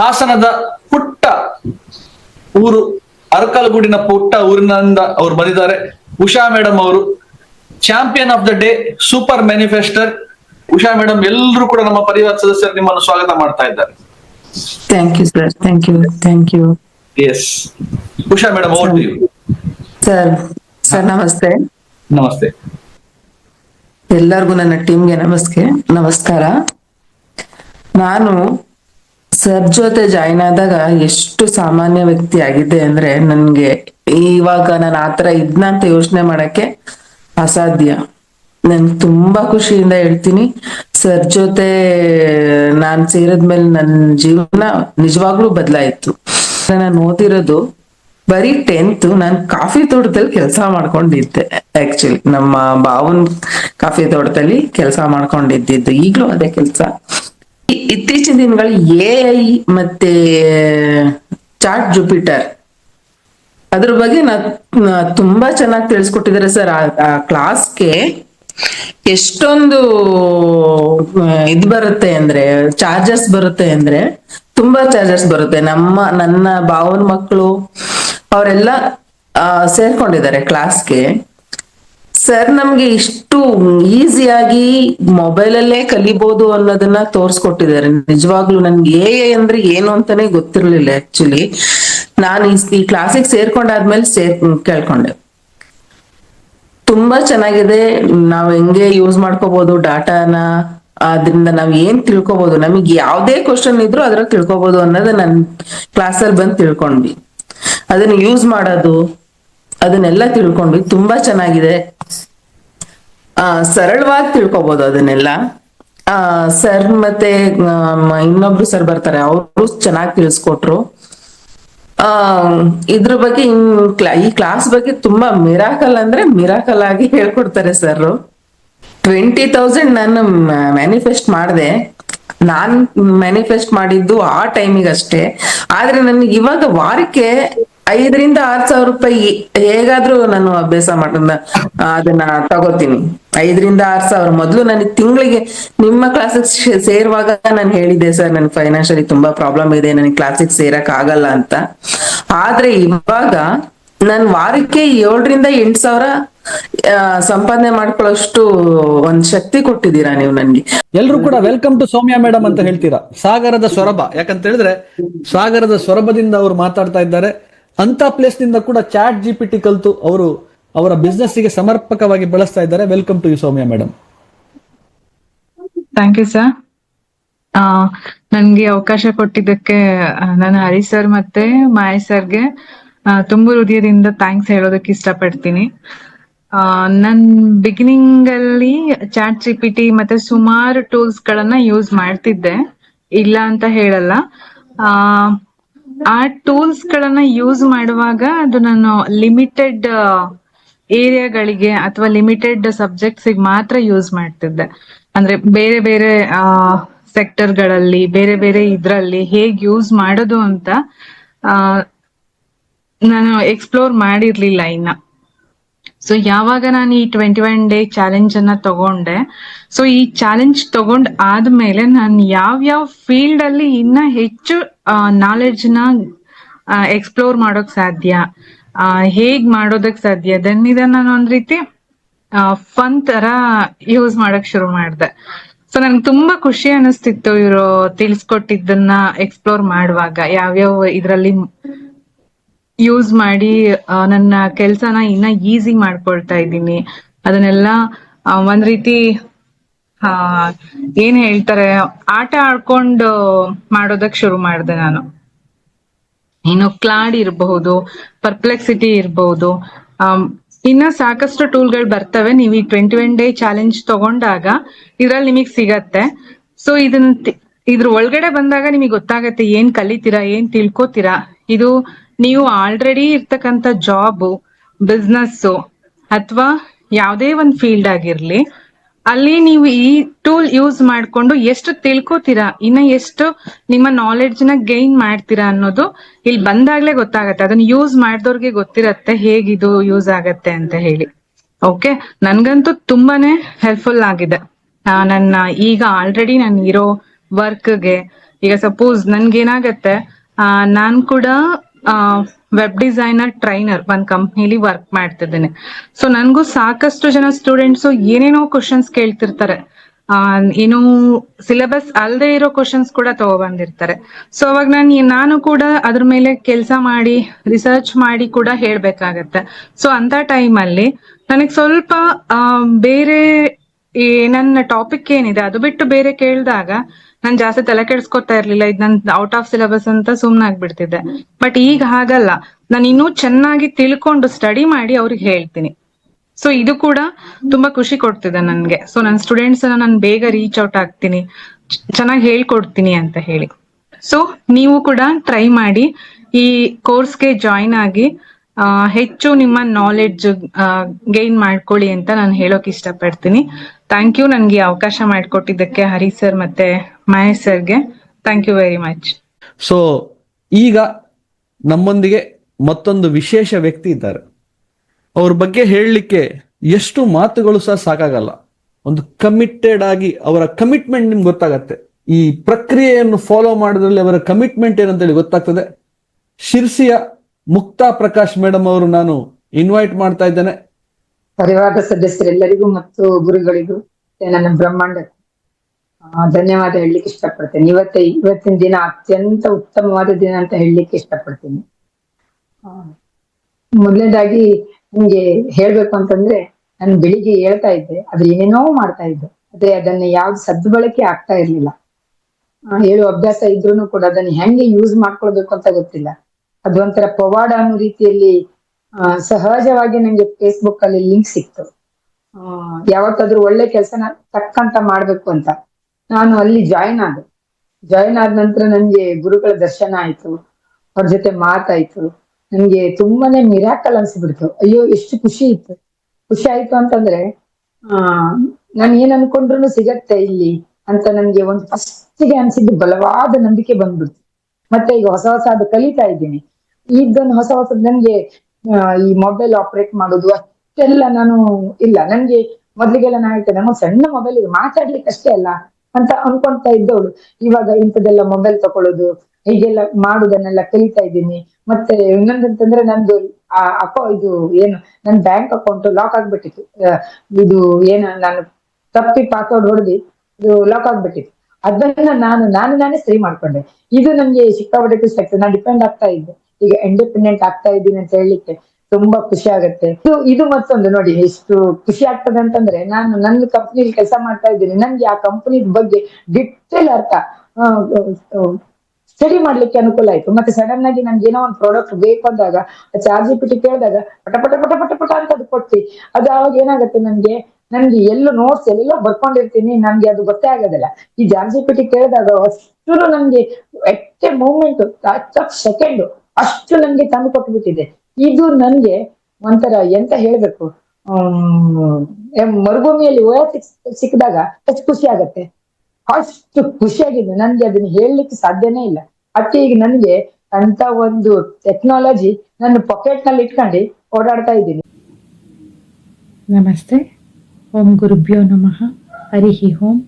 ಹಾಸನದ ಪುಟ್ಟ ಊರು ಅರಕಲಗೂಡಿನ ಪುಟ್ಟ ಊರಿನಿಂದ ಅವ್ರು ಬಂದಿದ್ದಾರೆ. ಉಷಾ ಮೇಡಮ್ ಅವರು champion of the day super manifester. Usha madam ಎಲ್ಲರೂ ಕೂಡ ನಮ್ಮ ಪರಿವಾರ ಸದಸ್ಯರು ನಿಮ್ಮನ್ನು ಸ್ವಾಗತ ಮಾಡ್ತಾ ಇದ್ದಾರೆ. Thank you sir thank you thank you yes Usha madam over to you sir sir ನಮಸ್ತೆ. ನಮಸ್ತೆ. ಎಲ್ಲರಿಗೂ ನನ್ನ ಟೀಮ್ಗೆ ನಮಸ್ಕೆ ನಮಸ್ಕಾರ. ನಾನು ಸರ್ ಜೊತೆ ಜಾಯ್ನ್ ಆದಾಗ ಎಷ್ಟು ಸಾಮಾನ್ಯ ವ್ಯಕ್ತಿ ಆಗಿದ್ದೆ ಅಂದ್ರೆ ನನ್ಗೆ ಇವಾಗ ನಾನು ಆತರ ಇದ್ನ ಅಂತ ಯೋಚನೆ ಮಾಡಕ್ಕೆ ಅಸಾಧ್ಯ. ನನ್ ತುಂಬಾ ಖುಷಿಯಿಂದ ಹೇಳ್ತೀನಿ. ಸರ್ ಜೊತೆ ನಾನ್ ಸೇರಿದ್ಮೇಲೆ ನನ್ನ ಜೀವನ ನಿಜವಾಗ್ಲೂ ಬದಲಾಯಿತು. ನಾನು ಓದಿರೋದು ಬರೀ ಟೆಂತ್ ನಾನು ಕಾಫಿ ತೋಟದಲ್ಲಿ ಕೆಲಸ ಮಾಡ್ಕೊಂಡಿದ್ದೆ. ಆಕ್ಚುಲಿ ನಮ್ಮ ಬಾವನ್ ಕಾಫಿ ತೋಟದಲ್ಲಿ ಕೆಲಸ ಮಾಡ್ಕೊಂಡಿದ್ದಿದ್ದು. ಈಗಲೂ ಅದೇ ಕೆಲಸ. ಇತ್ತೀಚಿನ ದಿನಗಳು ಎ ಐ ಮತ್ತೆ, ಚಾಟ್ ಜುಪಿಟರ್, ಅದ್ರ ಬಗ್ಗೆ ನಾ ತುಂಬಾ ಚೆನ್ನಾಗಿ ತಿಳಿಸ್ಕೊಟ್ಟಿದ್ದಾರೆ ಸರ್. ಆ ಕ್ಲಾಸ್ಗೆ ಎಷ್ಟೊಂದು ಇದು ಬರುತ್ತೆ ಅಂದ್ರೆ, ಚಾರ್ಜಸ್ ಬರುತ್ತೆ ಅಂದ್ರೆ, ತುಂಬಾ ಚಾರ್ಜಸ್ ಬರುತ್ತೆ. ನಮ್ಮ, ನನ್ನ ಭಾವನ ಮಕ್ಕಳು, ಅವರೆಲ್ಲ ಸೇರ್ಕೊಂಡಿದ್ದಾರೆ ಕ್ಲಾಸ್ಗೆ. ಸರ್ ನಮ್ಗೆ ಇಷ್ಟು ಈಸಿಯಾಗಿ ಮೊಬೈಲಲ್ಲೇ ಕಲಿಬಹುದು ಅನ್ನೋದನ್ನ ತೋರ್ಸ್ಕೊಟ್ಟಿದ್ದಾರೆ. ನಿಜವಾಗ್ಲೂ ನನ್ಗೆ ಎ ಅಂದ್ರೆ ಏನು ಅಂತಾನೆ ಗೊತ್ತಿರ್ಲಿಲ್ಲ ಆಕ್ಚುಲಿ ನಾನು ಈ- ಕ್ಲಾಸಿಗೆ ಸೇರ್ಕೊಂಡಾದ್ಮೇಲೆ ಸೇರ್ ಕೇಳ್ಕೊಂಡೆ. ತುಂಬಾ ಚೆನ್ನಾಗಿದೆ. ನಾವ್ ಹೆಂಗೆ ಯೂಸ್ ಮಾಡ್ಕೋಬಹುದು ಡಾಟಾನ. ಅದರಿಂದ ನಾವ್ ಏನ್ ತಿಳ್ಕೊಬಹುದು ನಮಗೆ ಯಾವ್ದೇ ಕ್ವಶನ್ ಇದ್ರು ಅದ್ರಾಗ ತಿಳ್ಕೊಬಹುದು ಅನ್ನೋದು ನನ್ ಕ್ಲಾಸಲ್ಲಿ ಬಂದು ತಿಳ್ಕೊಂಡ್ವಿ. ಅದನ್ನ ಯೂಸ್ ಮಾಡೋದು, ಅದನ್ನೆಲ್ಲ ತಿಳ್ಕೊಂಡ್ವಿ. ತುಂಬಾ ಚೆನ್ನಾಗಿದೆ. ಸರಳವಾಗಿ ತಿಳ್ಕೊಬಹುದು ಅದನ್ನೆಲ್ಲ. ಆ ಸರ್ ಮತ್ತೆ ಆ, ಇನ್ನೊಬ್ರು ಸರ್ ಬರ್ತಾರೆ ಅವರು ಚೆನ್ನಾಗಿ ತಿಳಿಸ್ಕೊಟ್ರು. ಆ ಇದ್ರ ಬಗ್ಗೆ ಇನ್ ಈ ಕ್ಲಾಸ್ ಬಗ್ಗೆ ತುಂಬಾ ಮಿರಾಕಲ್ ಅಂದ್ರೆ ಮಿರಾಕಲ್ ಆಗಿ ಹೇಳ್ಕೊಡ್ತಾರೆ ಸರ್. ಟ್ವೆಂಟಿ ತೌಸಂಡ್ ನಾನು ಮ್ಯಾನಿಫೆಸ್ಟ್ ಮಾಡಿದೆ. ನಾನ್ ಮ್ಯಾನಿಫೆಸ್ಟ್ ಮಾಡಿದ್ದು ಆ ಟೈಮಿಗೆ ಅಷ್ಟೇ ಆದ್ರೆ ನನಗೆ ಇವಾಗ ವಾರಕ್ಕೆ ಐದರಿಂದ ಆರ್ ಸಾವಿರ ರೂಪಾಯಿ ಹೇಗಾದ್ರೂ ನಾನು ಅಭ್ಯಾಸ ಮಾಡೋದ ಅದನ್ನ ತಗೋತೀನಿ. ಐದರಿಂದ ಆರ್ ಸಾವಿರ. ಮೊದಲು ನನಗೆ ತಿಂಗಳಿಗೆ ನಿಮ್ಮ ಕ್ಲಾಸಿಗೆ ಸೇರುವಾಗ ನಾನು ಹೇಳಿದೆ ಸರ್ ನನ್ ಫೈನಾನ್ಷಿಯಲಿ ತುಂಬಾ ಪ್ರಾಬ್ಲಮ್ ಇದೆ, ನನಗೆ ಕ್ಲಾಸಿಗೆ ಸೇರಕ್ ಆಗಲ್ಲ ಅಂತ. ಆದ್ರೆ ಇವಾಗ ನನ್ ವಾರಕ್ಕೆ ಏಳರಿಂದ ಎಂಟ್ ಸಾವಿರ ಸಂಪಾದನೆ ಮಾಡ್ಕೊಳ್ಳೋಷ್ಟು ಒಂದ್ ಶಕ್ತಿ ಕೊಟ್ಟಿದ್ದೀರಾ ನೀವು ನನ್ಗೆ. ಎಲ್ರು ಕೂಡ ವೆಲ್ಕಮ್ ಟು ಸೌಮ್ಯ ಮೇಡಮ್ ಅಂತ ಹೇಳ್ತೀರಾ? ಸಾಗರದ ಸೊರಬ. ಯಾಕಂತ ಹೇಳಿದ್ರೆ, ಸಾಗರದ ಸೊರಬದಿಂದ ಅವ್ರು ಮಾತಾಡ್ತಾ ಇದ್ದಾರೆ. ಅಂತ ಪ್ಲೇಸ್ನಿಂದ ಕೂಡ ಚಾಟ್ ಜಿ ಪಿ ಟಿ ಕಲ್ತು ಅವರು ಅವರ ಬಿಸ್ನೆಸ್ಗೆ ಸಮರ್ಪಕವಾಗಿ ಬಳಸ್ತಾ ಇದ್ದಾರೆ. Welcome to you Soumya madam thank you sir ನನ್ಗೆ ಅವಕಾಶ ಕೊಟ್ಟಿದ್ದಕ್ಕೆ ಆ, ನಾನು ಹರಿ ಸರ್ ಮತ್ತೆ ಮಾಯ ಸರ್ಗೆ ತುಂಬು ಹೃದಯದಿಂದ ಥ್ಯಾಂಕ್ಸ್ ಹೇಳೋದಕ್ಕೆ ಇಷ್ಟಪಡ್ತೀನಿ. ಆ, ನನ್ ಬಿಗಿನಿಂಗ್ ಅಲ್ಲಿ ಚಾಟ್ ಜಿ ಪಿ ಟಿ ಮತ್ತೆ ಸುಮಾರು ಟೂಲ್ಸ್ ಗಳನ್ನ ಯೂಸ್ ಮಾಡ್ತಿದ್ದೆ. ಇಲ್ಲ ಅಂತ ಹೇಳಲ್ಲ. ಆ ಟೂಲ್ಸ್ ಗಳನ್ನ ಯೂಸ್ ಮಾಡುವಾಗ ಅದು ನಾನು ಲಿಮಿಟೆಡ್ ಏರಿಯಾಗಳಿಗೆ ಅಥವಾ ಲಿಮಿಟೆಡ್ ಸಬ್ಜೆಕ್ಟ್ಸ್ ಮಾತ್ರ ಯೂಸ್ ಮಾಡ್ತಿದ್ದೆ. ಅಂದ್ರೆ ಬೇರೆ ಬೇರೆ ಸೆಕ್ಟರ್ಗಳಲ್ಲಿ, ಬೇರೆ ಬೇರೆ ಇದ್ರಲ್ಲಿ ಹೇಗ್ ಯೂಸ್ ಮಾಡೋದು ಅಂತ ನಾನು ಎಕ್ಸ್ಪ್ಲೋರ್ ಮಾಡಿರ್ಲಿಲ್ಲ ಇನ್ನ. ಸೊ ಯಾವಾಗ ನಾನು ಈ ಟ್ವೆಂಟಿ ಒನ್ ಡೇ ಚಾಲೆಂಜ್ ಅನ್ನ ತಗೊಂಡೆ? ಸೊ ಈ ಚಾಲೆಂಜ್ ತಗೊಂಡ್ ಆದ್ಮೇಲೆ ನಾನು ಯಾವ ಫೀಲ್ಡ್ ಅಲ್ಲಿ ಇನ್ನ ಹೆಚ್ಚು ನಾಲೆಡ್ಜ್ನ ಎಕ್ಸ್ಪ್ಲೋರ್ ಮಾಡೋಕ್ ಸಾಧ್ಯ? ಹೇಗ್ ಮಾಡೋದಕ್ ಸಾಧ್ಯ? ದೆನ್ ಇದನ್ನ ನಾನು ಒಂದ್ ರೀತಿ ಫನ್ ತರ ಯೂಸ್ ಮಾಡಕ್ ಶುರು ಮಾಡ್ದೆ. ಸೊ ನನ್ಗೆ ತುಂಬಾ ಖುಷಿ ಅನಿಸ್ತಿತ್ತು ಇವರು ತಿಳಿಸ್ಕೊಟ್ಟಿದ್ದನ್ನ ಎಕ್ಸ್ಪ್ಲೋರ್ ಮಾಡುವಾಗ. ಯಾವ್ಯಾವ ಇದ್ರಲ್ಲಿ ಯೂಸ್ ಮಾಡಿ ನನ್ನ ಕೆಲ್ಸನ ಇನ್ನ ಈಸಿ ಮಾಡ್ಕೊಳ್ತಾ ಇದ್ದೀನಿ. ಅದನ್ನೆಲ್ಲ ಒಂದ್ ರೀತಿ ಏನ್ ಹೇಳ್ತಾರೆ, ಆಟ ಆಡ್ಕೊಂಡು ಮಾಡೋದಕ್ ಶುರು ಮಾಡಿದೆ ನಾನು. ಇನ್ನು ಕ್ಲಾಡ್ ಇರಬಹುದು ಪರ್ಪ್ಲೆಕ್ಸಿಟಿ ಇರಬಹುದು ಇನ್ನ ಸಾಕಷ್ಟು ಟೂಲ್ಗಳು ಬರ್ತವೆ. ನೀವು ಈ ಟ್ವೆಂಟಿ ಒನ್ ಡೇ ಚಾಲೆಂಜ್ ತಗೊಂಡಾಗ ಇದ್ರಲ್ಲಿ ನಿಮಗ್ ಸಿಗತ್ತೆ. ಸೊ ಇದನ್ನ ಇದ್ರ ಒಳಗಡೆ ಬಂದಾಗ ನಿಮಗೆ ಗೊತ್ತಾಗತ್ತೆ ಏನ್ ಕಲಿತೀರಾ, ಏನ್ ತಿಳ್ಕೊತೀರಾ. ಇದು ನೀವು ಆಲ್ರೆಡಿ ಇರ್ತಕ್ಕಂಥ ಜಾಬ್ ಬಿಸ್ನೆಸ್ಸು ಅಥವಾ ಯಾವುದೇ ಒಂದು ಫೀಲ್ಡ್ ಆಗಿರ್ಲಿ ಅಲ್ಲಿ ನೀವು ಈ ಟೂಲ್ ಯೂಸ್ ಮಾಡ್ಕೊಂಡು ಎಷ್ಟು ತಿಳ್ಕೊತೀರಾ? ಇನ್ನ ಎಷ್ಟು ನಿಮ್ಮ ನಾಲೆಡ್ಜ್ನ ಗೈನ್ ಮಾಡ್ತೀರಾ ಅನ್ನೋದು ಇಲ್ಲಿ ಬಂದಾಗ್ಲೇ ಗೊತ್ತಾಗತ್ತೆ. ಅದನ್ನ ಯೂಸ್ ಮಾಡಿದವ್ರಿಗೆ ಗೊತ್ತಿರತ್ತೆ ಹೇಗಿದು ಯೂಸ್ ಆಗತ್ತೆ ಅಂತ ಹೇಳಿ. ಓಕೆ ನನ್ಗಂತೂ ತುಂಬಾನೇ ಹೆಲ್ಪ್ಫುಲ್ ಆಗಿದೆ. ನನ್ನ ಈಗ ಆಲ್ರೆಡಿ ನಾನು ಇರೋ ವರ್ಕ್ಗೆ ಈಗ ಸಪೋಸ್ ನನ್ಗೇನಾಗತ್ತೆ ಆ, ನಾನ್ ಕೂಡ ವೆಬ್ ಡಿಸೈನರ್ ಟ್ರೈನರ್ ಒಂದ್ ಕಂಪ್ನಿಲಿ ವರ್ಕ್ ಮಾಡ್ತಿದ್ದೇನೆ. ಸೊ ನನ್ಗೂ ಸಾಕಷ್ಟು ಜನ ಸ್ಟೂಡೆಂಟ್ಸ್ ಏನೇನೋ ಕ್ವಶನ್ಸ್ ಕೇಳ್ತಿರ್ತಾರೆ. ಏನು ಸಿಲೆಬಸ್ ಅಲ್ಲದೆ ಇರೋ ಕ್ವಶನ್ಸ್ ಕೂಡ ತಗೊಬಂದಿರ್ತಾರೆ. ಸೊ ಅವಾಗ ನಾನು ನಾನು ಕೂಡ ಅದ್ರ ಮೇಲೆ ಕೆಲಸ ಮಾಡಿ ರಿಸರ್ಚ್ ಮಾಡಿ ಕೂಡ ಹೇಳ್ಬೇಕಾಗತ್ತೆ. ಸೊ ಅಂತ ಟೈಮ್ ಅಲ್ಲಿ ನನಗೆ ಸ್ವಲ್ಪ ಬೇರೆ ನನ್ನ ಟಾಪಿಕ್ ಏನಿದೆ, ಅದು ಬಿಟ್ಟು ಬೇರೆ ಕೇಳಿದಾಗ ನಾನ್ ಜಾಸ್ತಿ ತಲೆ ಕೆಡ್ಸ್ಕೊತಾ ಇರ್ಲಿಲ್ಲ. ಇದ್ ನನ್ ಔಟ್ ಆಫ್ ಸಿಲೆಬಸ್ ಅಂತ ಸುಮ್ನೆ ಆಗ್ಬಿಡ್ತಿದ್ದೆ. ಬಟ್ ಈಗ ಹಾಗಲ್ಲ. ನಾನು ಇನ್ನೂ ಚೆನ್ನಾಗಿ ತಿಳ್ಕೊಂಡು ಸ್ಟಡಿ ಮಾಡಿ ಅವ್ರಿಗೆ ಹೇಳ್ತೀನಿ. ಸೊ ಇದು ಕೂಡ ತುಂಬಾ ಖುಷಿ ಕೊಡ್ತಿದೆ ನನ್ಗೆ. ಸೊ ನನ್ನ ಸ್ಟೂಡೆಂಟ್ಸ್ ನಾನು ಬೇಗ ರೀಚ್ ಔಟ್ ಆಗ್ತೀನಿ. ಚೆನ್ನಾಗಿ ಹೇಳ್ಕೊಡ್ತೀನಿ ಅಂತ ಹೇಳಿ. ಸೊ ನೀವು ಕೂಡ ಟ್ರೈ ಮಾಡಿ ಈ ಕೋರ್ಸ್ಗೆ ಜಾಯಿನ್ ಆಗಿ ಹೆಚ್ಚು ನಿಮ್ಮ ನಾಲೆಡ್ಜ್ ಗೈನ್ ಮಾಡ್ಕೊಳ್ಳಿ ಅಂತ ನಾನು ಹೇಳೋಕೆ ಇಷ್ಟಪಡ್ತೀನಿ. ಥ್ಯಾಂಕ್ ಯು ನನಗೆ ಅವಕಾಶ ಮಾಡಿಕೊಟ್ಟಿದ್ದಕ್ಕೆ ಹರಿ ಸರ್ ಮತ್ತೆ ಮಹೇಶ್ ಸರ್ಗೆ thank you very much so ಈಗ ನಮ್ಮೊಂದಿಗೆ ಮತ್ತೊಂದು ವಿಶೇಷ ವ್ಯಕ್ತಿ ಇದ್ದಾರೆ. ಅವ್ರ ಬಗ್ಗೆ ಹೇಳಲಿಕ್ಕೆ ಎಷ್ಟು ಮಾತುಗಳು ಸಹ ಸಾಕಾಗಲ್ಲ. ಒಂದು ಕಮಿಟೆಡ್ ಆಗಿ ಅವರ ಕಮಿಟ್ಮೆಂಟ್ ನಿಮ್ಗೆ ಗೊತ್ತಾಗತ್ತೆ. ಈ ಪ್ರಕ್ರಿಯೆಯನ್ನು ಫಾಲೋ ಮಾಡೋದ್ರಲ್ಲಿ ಅವರ ಕಮಿಟ್ಮೆಂಟ್ ಏನಂತೇಳಿ ಗೊತ್ತಾಗ್ತದೆ. ಶಿರ್ಸಿಯ ಮುಕ್ತಾ ಪ್ರಕಾಶ್ ಮೇಡಮ್ ಅವರು ನಾನು ಇನ್ವೈಟ್ ಮಾಡ್ತಾ ಇದ್ದೇನೆ. ಪರಿವಾರದ ಸದಸ್ಯರೆಲ್ಲರಿಗೂ ಮತ್ತು ಗುರುಗಳಿಗೂ ನನ್ನ ಬ್ರಹ್ಮಾಂಡ ಧನ್ಯವಾದ ಹೇಳಲಿಕ್ಕೆ ಇಷ್ಟಪಡ್ತೇನೆ. ಇವತ್ತ, ಇವತ್ತಿನ ದಿನ ಅತ್ಯಂತ ಉತ್ತಮವಾದ ದಿನ ಅಂತ ಹೇಳಲಿಕ್ಕೆ ಇಷ್ಟಪಡ್ತೀನಿ. ಮೊದಲನೇದಾಗಿ ನಿಮ್ಗೆ ಹೇಳ್ಬೇಕು ಅಂತಂದ್ರೆ ನಾನು ಬೆಳಿಗ್ಗೆ ಹೇಳ್ತಾ ಇದ್ದೆ ಅದ್ರ ಏನೇನೋ ಮಾಡ್ತಾ ಇದ್ದೆ. ಆದ್ರೆ ಅದನ್ನ ಯಾವ್ದು ಸದ್ಬಳಕೆ ಆಗ್ತಾ ಇರ್ಲಿಲ್ಲ. ಹೇಳುವ ಅಭ್ಯಾಸ ಇದ್ರೂನು ಕೂಡ ಅದನ್ನ ಹೆಂಗೆ ಯೂಸ್ ಮಾಡ್ಕೊಳ್ಬೇಕು ಅಂತ ಗೊತ್ತಿಲ್ಲ. ಅದು ಒಂಥರ ಪವಾಡ ಅನ್ನೋ ರೀತಿಯಲ್ಲಿ ಸಹಜವಾಗಿ ನಂಗೆ ಫೇಸ್ಬುಕ್ ಅಲ್ಲಿ ಲಿಂಕ್ ಸಿಕ್ತು. ಯಾವತ್ತಾದ್ರೂ ಒಳ್ಳೆ ಕೆಲಸನ ತಕ್ಕಂತ ಮಾಡ್ಬೇಕು ಅಂತ. ನಾನು ಅಲ್ಲಿ ಜಾಯಿನ್ ಆದೆ. ಜಾಯಿನ್ ಆದ ನಂತರ ನನ್ಗೆ ಗುರುಗಳ ದರ್ಶನ ಆಯ್ತು. ಅವ್ರ ಜೊತೆ ಮಾತಾಯ್ತು. ನನ್ಗೆ ತುಂಬಾನೇ ಮಿರಾಕಲ್ ಅನ್ಸಿಬಿಡ್ತು. ಅಯ್ಯೋ, ಎಷ್ಟು ಖುಷಿ ಇತ್ತು. ಖುಷಿ ಆಯ್ತು ಅಂತಂದ್ರೆ, ಆ, ನಾನು ಏನ್ ಅನ್ಕೊಂಡ್ರು ಸಿಗತ್ತೆ ಇಲ್ಲಿ ಅಂತ ನನ್ಗೆ ಒಂದು ಫಸ್ಟಿಗೆ ಅನ್ಸಿದ್ದು ಬಲವಾದ ನಂಬಿಕೆ ಬಂದ್ಬಿಡ್ತು. ಮತ್ತೆ ಈಗ ಹೊಸ ಹೊಸ ಅದು ಕಲಿತಾ ಇದ್ದೀನಿ. ಇದೊಂದು ಹೊಸ ಹೊಸದ್ ನನ್ಗೆ ಈ ಮೊಬೈಲ್ ಆಪರೇಟ್ ಮಾಡೋದು ಅಷ್ಟೆಲ್ಲ ನಾನು ಇಲ್ಲ. ನನ್ಗೆ ಮೊದ್ಲಿಗೆಲ್ಲ ನಾ ಹೇಳ್ತೇನೆ ನಮ್ಮ ಸಣ್ಣ ಮೊಬೈಲ್ ಇದು ಮಾತಾಡ್ಲಿಕ್ಕೆ ಅಷ್ಟೇ ಅಲ್ಲ. ಅಂತ ಅನ್ಕೊಂತಾ ಇದ್ದವಳು. ಇವಾಗ ಇಂಥದೆಲ್ಲ ಮೊಬೈಲ್ ತಕೊಳ್ಳೋದು, ಹೀಗೆಲ್ಲ ಮಾಡುದನ್ನೆಲ್ಲ ಕಲಿತಾ ಇದ್ದೀನಿ. ಮತ್ತೆ ಇನ್ನೊಂದಂತಂದ್ರೆ ನಂದು ಆ ಅಕೌ ಇದು ಏನು, ನನ್ ಬ್ಯಾಂಕ್ ಅಕೌಂಟ್ ಲಾಕ್ ಆಗ್ಬಿಟ್ಟಿತ್ತು. ಇದು ಏನು, ನಾನು ತಪ್ಪಿ ಪಾಸ್ವರ್ಡ್ ಹೊಡೆದಿ ಇದು ಲಾಕ್ ಆಗ್ಬಿಟ್ಟಿತ್ತು. ಅದನ್ನ ನಾನು ನಾನು ನಾನೇ ಸರಿ ಮಾಡ್ಕೊಂಡೆ. ಇದು ನಮ್ಗೆ ಸಿಕ್ಕಾಪಟ್ಟೆ ಖುಷಿ ನಾನು ಡಿಪೆಂಡ್ ಆಗ್ತಾ ಇದ್ದೆ. ಈಗ ಇಂಡಿಪೆಂಡೆಂಟ್ ಆಗ್ತಾ ಇದ್ದೀನಿ ಅಂತ ಹೇಳಲಿಕ್ಕೆ ತುಂಬಾ ಖುಷಿ ಆಗುತ್ತೆ. ಇದು ಇದು ಮತ್ತೊಂದು ನೋಡಿ, ಎಷ್ಟು ಖುಷಿ ಆಗ್ತದೆ ಅಂತಂದ್ರೆ, ನಾನು ನನ್ನ ಕಂಪ್ನಿಲಿ ಕೆಲಸ ಮಾಡ್ತಾ ಇದ್ದೀನಿ. ನನ್ಗೆ ಆ ಕಂಪನಿ ಬಗ್ಗೆ ಡಿಟೇಲ್ ಅರ್ಥ ಸ್ಟಡಿ ಮಾಡ್ಲಿಕ್ಕೆ ಅನುಕೂಲ ಆಯ್ತು. ಮತ್ತೆ ಸಡನ್ ಆಗಿ ನನ್ಗೆ ಏನೋ ಒಂದು ಪ್ರಾಡಕ್ಟ್ ಬೇಕು ಅಂದಾಗ ಚಾರ್ಜ್ ಪಿಟಿ ಕೇಳಿದಾಗ ಪಟ ಪಟ ಪಟ ಪಟ ಪಟ ಅಂತ ಅದು ಕೊಟ್ಟಿ ಅದು ಅವಾಗ ಏನಾಗುತ್ತೆ ನನ್ಗೆ ನನ್ಗೆ ಎಲ್ಲೂ ನೋಟ್ಸ್ ಎಲ್ಲೆಲ್ಲೋ ಬರ್ಕೊಂಡಿರ್ತೀನಿ ನನ್ಗೆ ಅದು ಗೊತ್ತೇ ಆಗೋದಿಲ್ಲ. ಈ ಜಾರ್ಜಿ ಪಿಟಿ ಕೇಳಿದಾಗ ಅಷ್ಟು ನನ್ಗೆ ಎಟ್ಟೆ ಮೂಮೆಂಟ್ ಸೆಕೆಂಡ್ ಅಷ್ಟು ನನ್ಗೆ ತಂದು ಕೊಟ್ಬಿಟ್ಟಿದೆ. ಇದು ನನ್ಗೆ ಒಂಥರ ಎಂತ ಹೇಳ್ಬೇಕು? ಮರುಭೂಮಿಯಲ್ಲಿ ಓಯ ಸಿಕ್ಕಿದಾಗ ಎಷ್ಟು ಖುಷಿ ಆಗತ್ತೆ. ಅಷ್ಟು ಖುಷಿಯಾಗಿದೆ. ನನ್ಗೆ ಅದನ್ನ ಹೇಳಲಿಕ್ಕೆ ಸಾಧ್ಯನೇ ಇಲ್ಲ. ಅದಕ್ಕೆ ಈಗ ನನ್ಗೆ ಅಂತ ಒಂದು ಟೆಕ್ನಾಲಜಿ ನನ್ನ ಪಾಕೆಟ್ನಲ್ಲಿ ಇಟ್ಕೊಂಡು ಓಡಾಡ್ತಾ ಇದ್ದೀನಿ. ನಮಸ್ತೆ. ಓಂ ಗುರುಭ್ಯೋ ನಮಃ. ಹರಿ ಓಂ.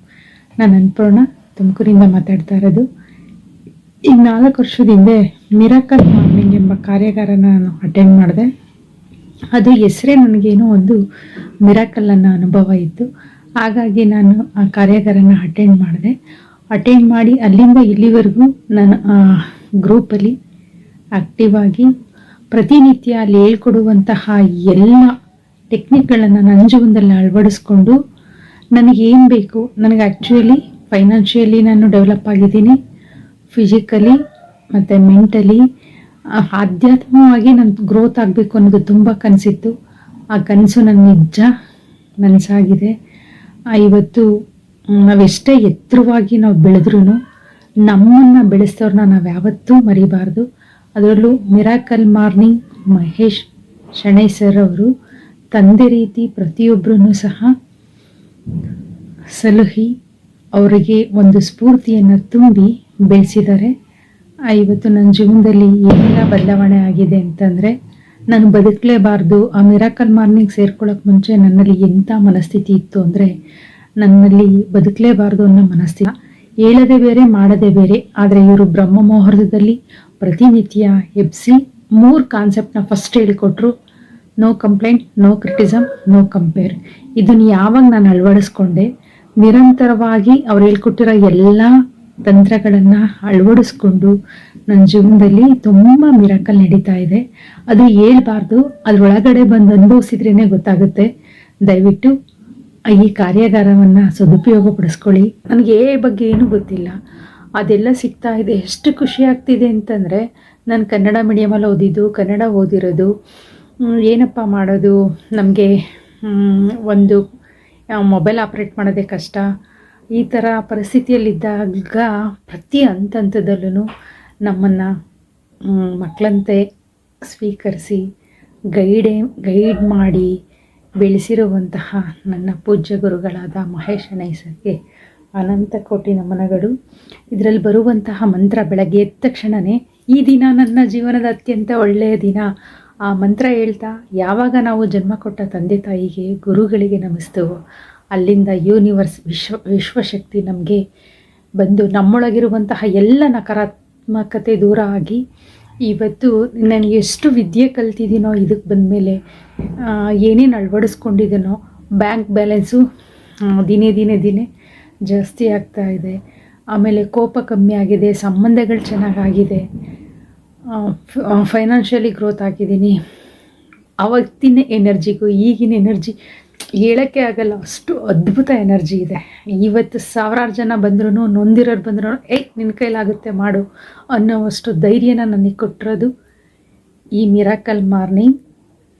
ನಾನು ಅನ್ಪೂರ್ಣ ತುಮಕೂರಿಂದ ಮಾತಾಡ್ತಾ ಇರೋದು. ಈಗ ನಾಲ್ಕು ವರ್ಷದ ಹಿಂದೆ ಮಿರಾಕಲ್ ಮಾರ್ನಿಂಗ್ ಎಂಬ ಕಾರ್ಯಾಗಾರ ನಾನು ಅಟೆಂಡ್ ಮಾಡಿದೆ. ಅದು ಹೆಸರೇ ನನಗೇನೋ ಒಂದು ಮಿರಾಕಲ್ ಅನ್ನೋ ಅನುಭವ ಇತ್ತು. ಹಾಗಾಗಿ ನಾನು ಆ ಕಾರ್ಯಾಗಾರನ ಅಟೆಂಡ್ ಮಾಡಿದೆ. ಅಟೆಂಡ್ ಮಾಡಿ ಅಲ್ಲಿಂದ ಇಲ್ಲಿವರೆಗೂ ನಾನು ಗ್ರೂಪಲ್ಲಿ ಆಕ್ಟಿವ್ ಆಗಿ ಪ್ರತಿನಿತ್ಯ ಅಲ್ಲಿ ಹೇಳ್ಕೊಡುವಂತಹ ಎಲ್ಲ ಟೆಕ್ನಿಕ್ಗಳನ್ನು ನನ್ನ ಜೀವನದಲ್ಲಿ ಅಳವಡಿಸ್ಕೊಂಡು ನನಗೇನು ಬೇಕು, ನನಗೆ ಆ್ಯಕ್ಚುಲಿ ಫೈನಾನ್ಷಿಯಲಿ ನಾನು ಡೆವಲಪ್ ಆಗಿದ್ದೀನಿ. ಫಿಸಿಕಲಿ ಮತ್ತು ಮೆಂಟಲಿ ಆಧ್ಯಾತ್ಮವಾಗಿ ನಾನು ಗ್ರೋತ್ ಆಗಬೇಕು ಅನ್ನೋದು ತುಂಬ ಕನಸಿತ್ತು. ಆ ಕನಸು ನನ್ನ ನಿಜ ನನಸಾಗಿದೆ ಇವತ್ತು ನಾವೆಷ್ಟೇ ಎತ್ತರವಾಗಿ ನಾವು ಬೆಳೆದ್ರೂ ನಮ್ಮನ್ನು ಬೆಳೆಸ್ತವ್ರನ್ನ ನಾವು ಯಾವತ್ತೂ ಮರಿಬಾರ್ದು. ಅದರಲ್ಲೂ miracle morning Mahesh Shenoy sir ಅವರು ತಂದೆ ರೀತಿ ಪ್ರತಿಯೊಬ್ಬರೂ ಸಹ ಸಲಹಿ ಅವರಿಗೆ ಒಂದು ಸ್ಫೂರ್ತಿಯನ್ನು ತುಂಬಿ ಬೆಳೆಸಿದ್ದಾರೆ. ಇವತ್ತು ನನ್ನ ಜೀವನದಲ್ಲಿ ಏನೆಲ್ಲ ಬದಲಾವಣೆ ಆಗಿದೆ ಅಂತಂದರೆ, ನಾನು ಬದುಕಲೇಬಾರ್ದು, ಆ ಮಿರಾಕಲ್ ಮಾರ್ನಿಂಗ್ ಸೇರ್ಕೊಳ್ಳೋಕೆ ಮುಂಚೆ ನನ್ನಲ್ಲಿ ಎಂಥ ಮನಸ್ಥಿತಿ ಇತ್ತು ಅಂದರೆ, ನನ್ನಲ್ಲಿ ಬದುಕಲೇಬಾರ್ದು ಅನ್ನೋ ಮನಸ್ಥಿತಿ. ಹೇಳದೆ ಬೇರೆ, ಮಾಡದೆ ಬೇರೆ, ಆದರೆ ಇವರು ಬ್ರಹ್ಮ ಮುಹೂರ್ತದಲ್ಲಿ ಪ್ರತಿನಿತ್ಯ ಎಬ್ಸಿ ಮೂರು ಕಾನ್ಸೆಪ್ಟ್ನ ಫಸ್ಟ್ ಹೇಳಿಕೊಟ್ರು. No complaint no criticism no compare ಇದನ್ನು ಯಾವಾಗ ನಾನು ಅಳವಡಿಸ್ಕೊಂಡೆ? ನಿರಂತರವಾಗಿ ಅವ್ರು ಹೇಳ್ಕೊಟ್ಟಿರೋ ಎಲ್ಲ ತಂತ್ರಗಳನ್ನು ಅಳವಡಿಸ್ಕೊಂಡು ನನ್ನ ಜೀವನದಲ್ಲಿ ತುಂಬ ಮಿರಾಕಲ್ ನಡೀತಾ ಇದೆ. ಅದು ಹೇಳ್ಬಾರ್ದು, ಅದರೊಳಗಡೆ ಬಂದು ಅನುಭವಿಸಿದ್ರೇ ಗೊತ್ತಾಗುತ್ತೆ. ದಯವಿಟ್ಟು ಈ ಕಾರ್ಯಾಗಾರವನ್ನು ಸದುಪಯೋಗ ಪಡಿಸ್ಕೊಳ್ಳಿ ನನಗೆ ಎ ಬಗ್ಗೆ ಏನೂ ಗೊತ್ತಿಲ್ಲ. ಅದೆಲ್ಲ ಸಿಗ್ತಾ ಇದೆ. ಎಷ್ಟು ಖುಷಿ ಆಗ್ತಿದೆ ಅಂತಂದರೆ, ನಾನು ಕನ್ನಡ ಮೀಡಿಯಮಲ್ಲಿ ಓದಿದ್ದು, ಕನ್ನಡ ಓದಿರೋದು ಏನಪ್ಪ ಮಾಡೋದು, ನಮಗೆ ಒಂದು ಮೊಬೈಲ್ ಆಪ್ರೇಟ್ ಮಾಡೋದೇ ಕಷ್ಟ. ಈ ಥರ ಪರಿಸ್ಥಿತಿಯಲ್ಲಿದ್ದಾಗ ಪ್ರತಿ ಹಂತ ಹಂತದಲ್ಲೂ ನಮ್ಮನ್ನು ಮಕ್ಕಳಂತೆ ಸ್ವೀಕರಿಸಿ, ಗೈಡೆ, ಗೈಡ್ ಮಾಡಿ ಬೆಳೆಸಿರುವಂತಹ ನನ್ನ ಪೂಜ್ಯ ಗುರುಗಳಾದ ಮಹೇಶ ನೈಸರ್ಗೆ ಅನಂತ ಕೋಟಿ ನಮನಗಳು. ಇದರಲ್ಲಿ ಬರುವಂತಹ ಮಂತ್ರ ಬೆಳಗ್ಗೆ ಎದ್ದ ತಕ್ಷಣವೇ ಈ ದಿನ ನನ್ನ ಜೀವನದ ಅತ್ಯಂತ ಒಳ್ಳೆಯ ದಿನ. ಆ ಮಂತ್ರ ಹೇಳ್ತಾ, ಯಾವಾಗ ನಾವು ಜನ್ಮ ಕೊಟ್ಟ ತಂದೆ ತಾಯಿಗೆ, ಗುರುಗಳಿಗೆ ನಮಿಸ್ತೇವೋ ಅಲ್ಲಿಂದ ಯೂನಿವರ್ಸ್ ವಿಶ್ವ, ವಿಶ್ವಶಕ್ತಿ ನಮಗೆ ಬಂದು ನಮ್ಮೊಳಗಿರುವಂತಹ ಎಲ್ಲ ನಕಾರಾತ್ಮಕತೆ ದೂರ ಆಗಿ ಇವತ್ತು ನಾನು ಎಷ್ಟು ವಿದ್ಯೆ ಕಲ್ತಿದ್ದೀನೋ ಇದಕ್ಕೆ ಬಂದಮೇಲೆ ಏನೇನು ಅಳವಡಿಸ್ಕೊಂಡಿದ್ದೀನೋ ಬ್ಯಾಂಕ್ ಬ್ಯಾಲೆನ್ಸು ದಿನೇ ದಿನೇ ದಿನೇ ಜಾಸ್ತಿ ಆಗ್ತಾ ಇದೆ. ಆಮೇಲೆ ಕೋಪ ಕಮ್ಮಿ ಆಗಿದೆ, ಸಂಬಂಧಗಳು ಚೆನ್ನಾಗಾಗಿದೆ ಫೈನಾನ್ಷಿಯಲಿ ಗ್ರೋತ್ ಆಗಿದ್ದೀನಿ. ಅವತ್ತಿನ ಎನರ್ಜಿಗೂ ಈಗಿನ ಎನರ್ಜಿ ಹೇಳೋಕ್ಕೆ ಆಗಲ್ಲ, ಅಷ್ಟು ಅದ್ಭುತ ಎನರ್ಜಿ ಇದೆ. ಇವತ್ತು ಸಾವಿರಾರು ಜನ ಬಂದ್ರೂ ನೊಂದಿರೋರು ಬಂದ್ರೂ ಏಯ್ ನಿನ್ನ ಕೈಲಾಗುತ್ತೆ ಮಾಡು ಅನ್ನೋವಷ್ಟು ಧೈರ್ಯನ ನನಗೆ ಕೊಟ್ಟಿರೋದು ಈ ಮಿರಾಕಲ್ ಮಾರ್ನಿಂಗ್